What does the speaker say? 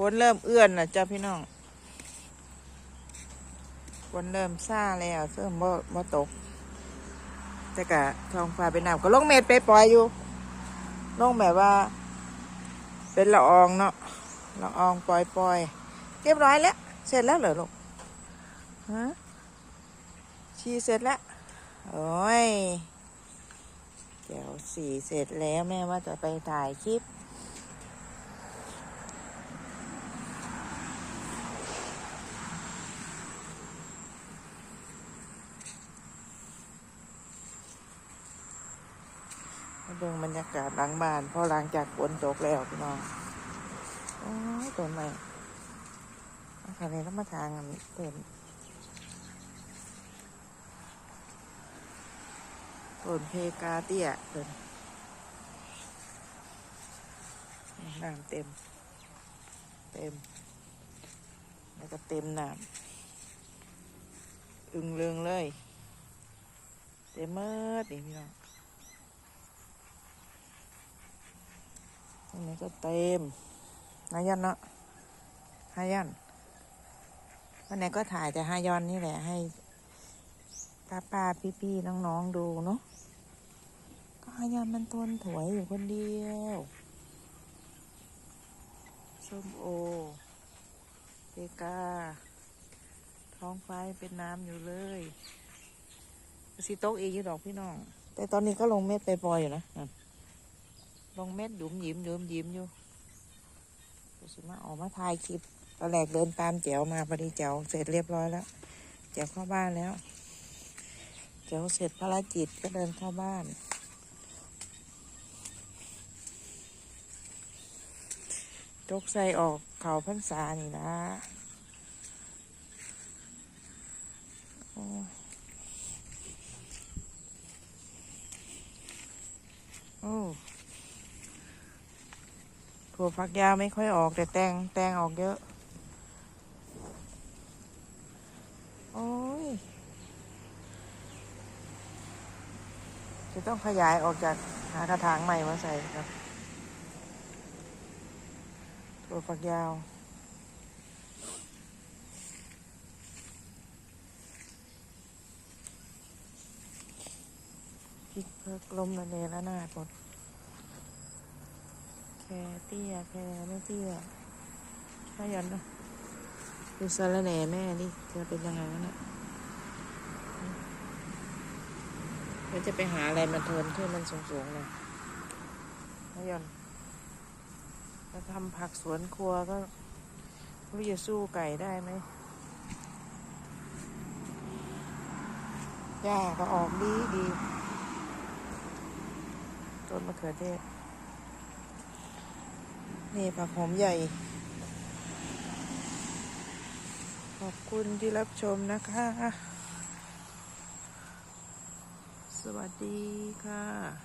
ฝนเริ่มเอื้อนนะจ้าพี่น้องฝนเริ่มซาแล้วเริ่มบ่บ่ตก แต่กะทองฟ้าเป็นน้ำก็ลงเม็ดไปปล่อยอยู่ลงแบบว่า เป็นละอองเนาะละอองปล่อยปล่อยเรียบร้อยแล้ว เสร็จแล้วเหรอลูกฮะชีเสร็จแล้วโอ้ยเดี๋ยวสีเสร็จแล้วแม่ว่าจะไปถ่ายคลิป มาเบิ่งบรรยากาศหลังบ้านพอหลังจากฝนตกแล้วพี่น้องโอ้ยต้นไม้อาคารนี้ต้องมาทางอันนี้ต้นต้นเพกาเตี้ยต้นน้ำเต็ม เต็ม แล้วก็เต็มน้ำอึงเรืองเลย เต็มเมิดนี่พี่น้อง รงนี้ก็เต็มนายันเนาะฮายันวันไหนก็ถ่ายแต่ฮายอนนี่แหละให้ป้าป้าพี่พี่น้องๆดูเนาะก็ฮายอนมันทนถวยอยู่คนเดียวส้มโอเปกาท้องฟ้าเป็นน้ำอยู่เลยสีโต๊กอีกอยู่ดอกพี่น้อง แต่ตอนนี้ก็ลงเม็ดไปปล่อยอยู่นะ ลงเม็ดหยุมหยิมหยุมหยิมอยู่ก็สิมาออกมาถ่ายคลิปตอนแรกเดินตามแจ๋วมาพอดีแจ๋วเสร็จเรียบร้อยแล้วแจ๋วเข้าบ้านแล้วแจ๋วเสร็จภารกิจก็เดินเข้าบ้าน จกใส่ออกเขาพรรษานี่นะโอ้โอ้ ถั่วฝักยาวไม่ค่อยออกแต่แตงแตงออกเยอะ โอ้ย จะต้องขยายออกจากหากระถางใหม่มาใส่ครับ ถั่วฝักยาวพริกเพิกลมระเนระนาดหมด แคเตี้ยแคไม่เตี้ยถ้ายันนะดูสารแหน่แม่นี่จะเป็นยังไงวะเนี่ยเดี๋ยวจะไปหาอะไรมาเทินขึ้นมันสูงๆเลยถ้ายันจะทำผักสวนครัวก็รู้จะสู้ไก่ได้ไหมหญ้าก็ออกดีดีต้นมะเขือเทศ นี่ผักหอมใหญ่ ขอบคุณที่รับชมนะคะ สวัสดีค่ะ